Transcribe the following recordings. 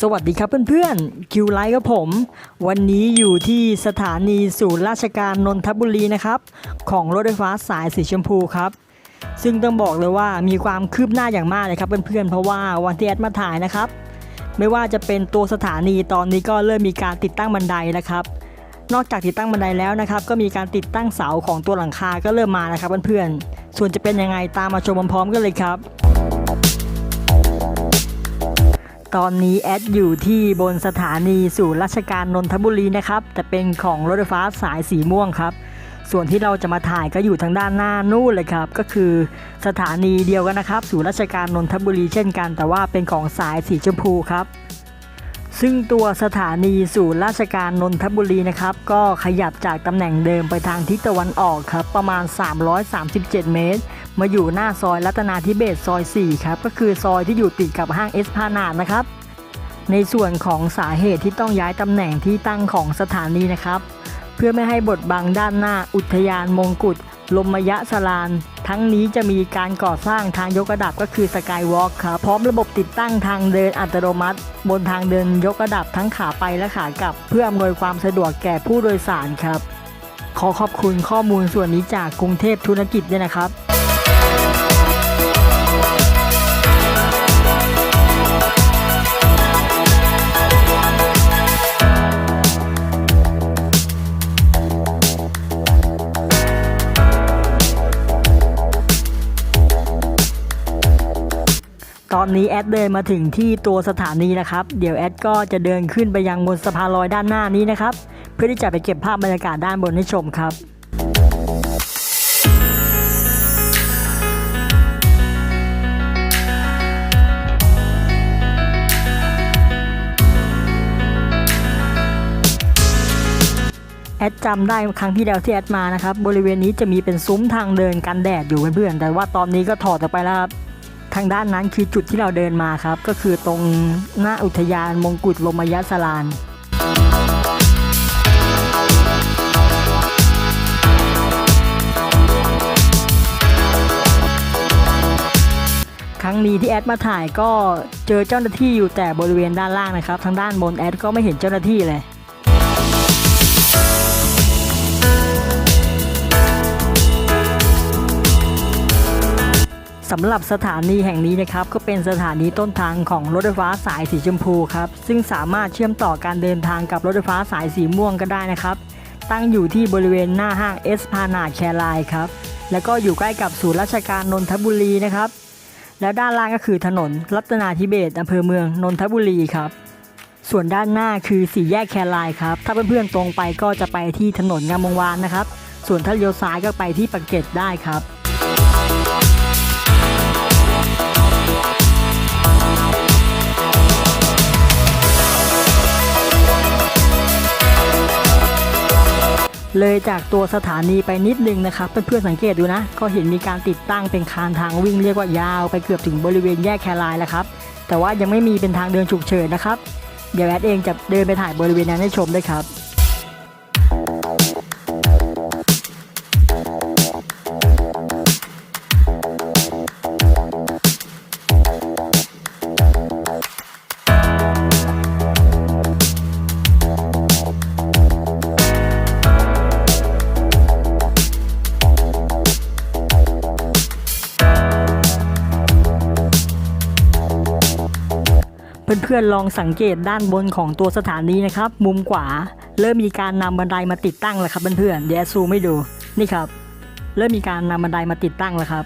สวัสดีครับเพื่อนๆคิวไลท์กับผม วันนี้อยู่ที่สถานีศูนย์ราชการนนทบุรีนะครับ ของรถไฟฟ้าสายสีชมพูครับ ซึ่งต้องบอกเลยว่ามีความคืบหน้าอย่างมากเลยครับเพื่อนๆเพราะว่าวันที่แอดมาถ่ายนะครับ ไม่ว่าจะเป็นตัวสถานีตอนนี้ก็เริ่มมีการติดตั้งบันไดนะครับ นอกจากติดตั้งบันไดแล้วนะครับ ก็มีการติดตั้งเสาของตัวหลังคาก็เริ่มมานะครับเพื่อนๆส่วนจะเป็นยังไงตามมาชมพร้อมๆกันเลยครับ ตอนนี้แอดอยู่ที่บนสถานีสู่ราชการนนทบุรีนะครับจะเป็นของรถไฟฟ้าสายสีม่วงครับ ส่วนที่เราจะมาถ่ายก็อยู่ทางด้านหน้านู่นเลยครับ ก็คือสถานีเดียวกันนะครับสู่ราชการนนทบุรีเช่นกัน แต่ว่าเป็นของสายสีชมพูครับ ซึ่งตัวสถานีสู่ราชการนนทบุรีนะครับ ก็ขยับจากตำแหน่งเดิมไปทางทิศตะวันออกครับ ประมาณ 337 เมตร มาอยู่หน้าซอยรัตนาธิเบศซอย 4 ครับ ก็คือซอยที่อยู่ติดกับห้างเอสพานาดนะครับ ในส่วนของสาเหตุที่ต้องย้ายตำแหน่งที่ตั้งของสถานีนะครับ เพื่อไม่ให้บดบังด้านหน้าอุทยานมงกุฎลมยะสลาน ทั้งนี้จะมีการก่อสร้างทางยกระดับก็คือสกายวอล์กครับพร้อมระบบติดตั้งทางเดินอัตโนมัติ บนทางเดินยกระดับทั้งขาไปและขากลับ เพื่ออำนวยความสะดวกแก่ผู้โดยสารครับ ขอขอบคุณข้อมูลส่วนนี้จากกรุงเทพธุรกิจด้วยนะครับ อนนี้แอดเดินมาถึงที่ตัวสถานีนะครับ เดี๋ยวแอดก็จะเดินขึ้นไปยังบนสะพานลอยด้านหน้านี้นะครับ เพื่อที่จะไปเก็บภาพบรรยากาศด้านบนให้ชมครับแอดจำได้ครั้งที่แล้วที่แอดมานะครับ บริเวณนี้จะมีเป็นซุ้มทางเดินกันแดดอยู่เพื่อนๆแต่ว่าตอนนี้ก็ถอดออกไปแล้วครับ ทางด้านนั้นคือจุดที่เราเดินมาครับ ก็คือตรงหน้าอุทยานมงกุฎลมยสลานครั้งนี้ที่แอดมาถ่ายก็เจอเจ้าหน้าที่อยู่แต่บริเวณด้านล่างนะครับ ทางด้านบนแอดก็ไม่เห็นเจ้าหน้าที่เลย สำหรับสถานีแห่งนี้นะครับก็เป็นสถานีต้นทางของรถไฟฟ้าสายสีชมพูครับซึ่งสามารถเชื่อมต่อการเดินทางกับรถไฟฟ้าสายสีม่วงก็ได้นะครับ ตั้งอยู่ที่บริเวณหน้าห้างเอสพานาดแคร์ไลน์ครับแล้วก็อยู่ใกล้กับศูนย์ราชการนนทบุรีนะครับ แล้วด้านล่างก็คือถนนรัตนาธิเบศอำเภอเมืองนนทบุรีครับส่วนด้านหน้าคือสี่แยกแคร์ไลน์ครับถ้าเพื่อนๆตรงไปก็จะไปที่ถนนงามวงวานนะครับ ส่วนถ้าเลี้ยวซ้ายก็ไปที่ปากเกร็ดได้ครับ เลยจากตัวสถานีไปนิดนึงนะครับเพื่อนๆสังเกตดูนะ ก็เห็นมีการติดตั้งเป็นคานทางวิ่งเรียกว่ายาวไปเกือบถึงบริเวณแยกแครายแล้วครับแต่ว่ายังไม่มีเป็นทางเดินฉุกเฉินนะครับ เดี๋ยวแอดเองจะเดินไปถ่ายบริเวณนั้นให้ชมด้วยครับ เพื่อนๆลองสังเกตด้านบนของตัวสถานีนะครับ มุมขวา เริ่มมีการนำบันไดมาติดตั้งแล้วครับเพื่อนๆเดี๋ยวซูไมให้ดูนี่ครับ เริ่มมีการนำบันไดมาติดตั้งแล้วครับ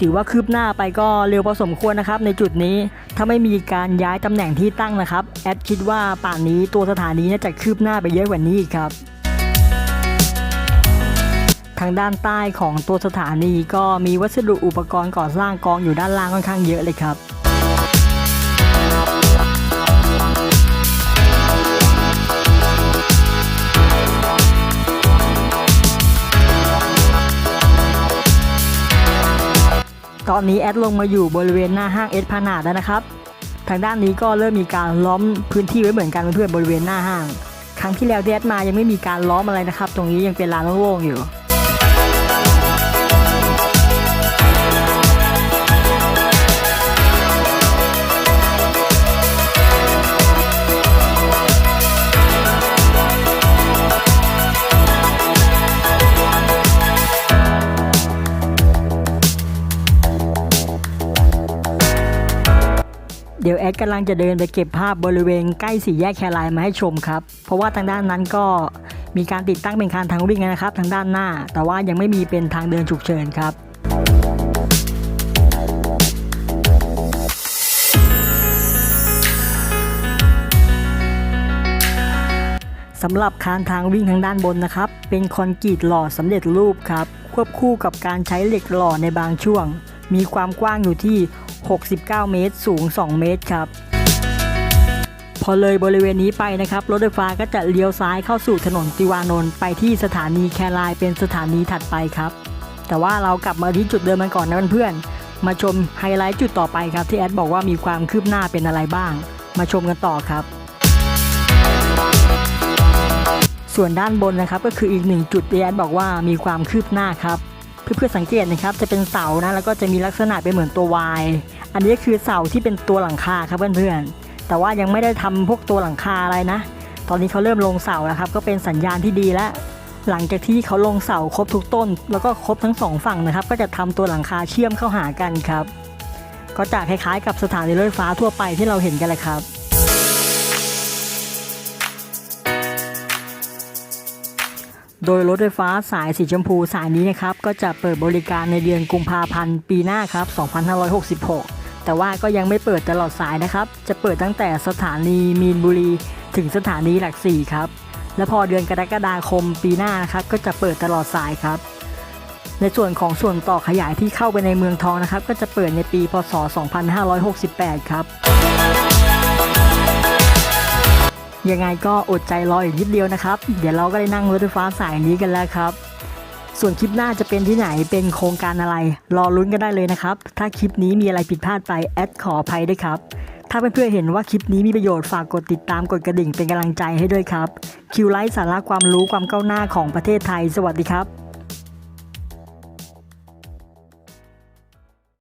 ถือว่าคืบหน้าไปก็เร็วพอสมควรนะครับในจุดนี้ถ้าไม่มีการย้ายตำแหน่งที่ตั้งนะครับแอดคิดว่าป่านนี้ตัวสถานีน่าจะคืบหน้าไปเยอะกว่านี้อีกครับ ทางด้านใต้ของตัวสถานีก็มีวัสดุอุปกรณ์ก่อสร้างกองอยู่ด้านล่างค่อนข้างเยอะเลยครับ ตอนนี้แอดลงมาอยู่บริเวณหน้าห้างเอสพานาดแล้วนะครับ ทางด้านนี้ก็เริ่มมีการล้อมพื้นที่ไว้เหมือนกันเพื่อนๆบริเวณหน้าห้าง ครั้งที่แล้วที่แอดมายังไม่มีการล้อมอะไรนะครับ ตรงนี้ยังเป็นลานโล่งๆอยู่ ดี๋ยวแอดกำลังจะเดินไปเก็บภาพบริเวณใกล้สี่แยกแครายมาให้ชมครับ เพราะว่าทางด้านนั้นก็มีการติดตั้งเป็นคานทางวิ่งนะครับ ทางด้านหน้า แต่ว่ายังไม่มีเป็นทางเดินฉุกเฉินครับสำหรับคานทางวิ่งทางด้านบนนะครับ เป็นคอนกรีตหล่อสำเร็จรูปครับ ควบคู่กับการใช้เหล็กหล่อในบางช่วง มีความกว้างอยู่ที่ 69 เมตร สูง 2 เมตรครับ พอเลยบริเวณนี้ไปนะครับ รถไฟฟ้าก็จะเลี้ยวซ้ายเข้าสู่ถนนติวานนท์ไปที่สถานีแครายเป็นสถานีถัดไปครับ แต่ว่าเรากลับมาที่จุดเดิมกันก่อนนะเพื่อนๆมาชมไฮไลท์จุดต่อไปครับ ที่แอดบอกว่ามีความคืบหน้าเป็นอะไรบ้าง มาชมกันต่อครับส่วนด้านบนนะครับก็คืออีกหนึ่งจุดที่แอดบอกว่ามีความคืบหน้าครับ เพื่อสังเกตนะครับจะเป็นเสานะแล้วก็จะมีลักษณะเป็นเหมือนตัว Y อันนี้คือเสาที่เป็นตัวหลังคาครับเพื่อนๆแต่ว่ายังไม่ได้ทำพวกตัวหลังคาอะไรนะ ตอนนี้เขาเริ่มลงเสาแล้วครับก็เป็นสัญญาณที่ดีแล้วหลังจากที่เขาลงเสาครบทุกต้น แล้วก็ครบทั้งสองฝั่งนะครับ ก็จะทำตัวหลังคาเชื่อมเข้าหากันครับ ก็จะคล้ายๆ กับสถานีรถไฟฟ้าทั่วไปที่เราเห็นกันแหละครับ โดยรถไฟฟ้าสายสีชมพูสายนี้นะครับ ก็จะเปิดบริการในเดือนกุมภาพันธ์ปีหน้าครับ 2566 แต่ว่าก็ยังไม่เปิดตลอดสายนะครับ จะเปิดตั้งแต่สถานีมีนบุรี ถึงสถานีหลักสี่ครับ และพอเดือนกรกฎาคมปีหน้านะครับ ก็จะเปิดตลอดสายครับ ในส่วนของส่วนต่อขยายที่เข้าไปในเมืองทองนะครับ ก็จะเปิดในปี พศ 2568 ครับ ยังไงก็อดใจรออีกนิดเดียวนะครับ เดี๋ยวเราก็ได้นั่งรถไฟฟ้าสายนี้กันแล้วครับ ส่วนคลิปหน้าจะเป็นที่ไหนเป็นโครงการอะไร รอลุ้นกันได้เลยนะครับ ถ้าคลิปนี้มีอะไรผิดพลาดไปแอดขออภัยด้วยครับ ถ้าเพื่อนๆเห็นว่าคลิปนี้มีประโยชน์ฝากกดติดตามกดกระดิ่งเป็นกำลังใจให้ด้วยครับคิวไลท์สาระความรู้ความก้าวหน้าของประเทศไทย สวัสดีครับ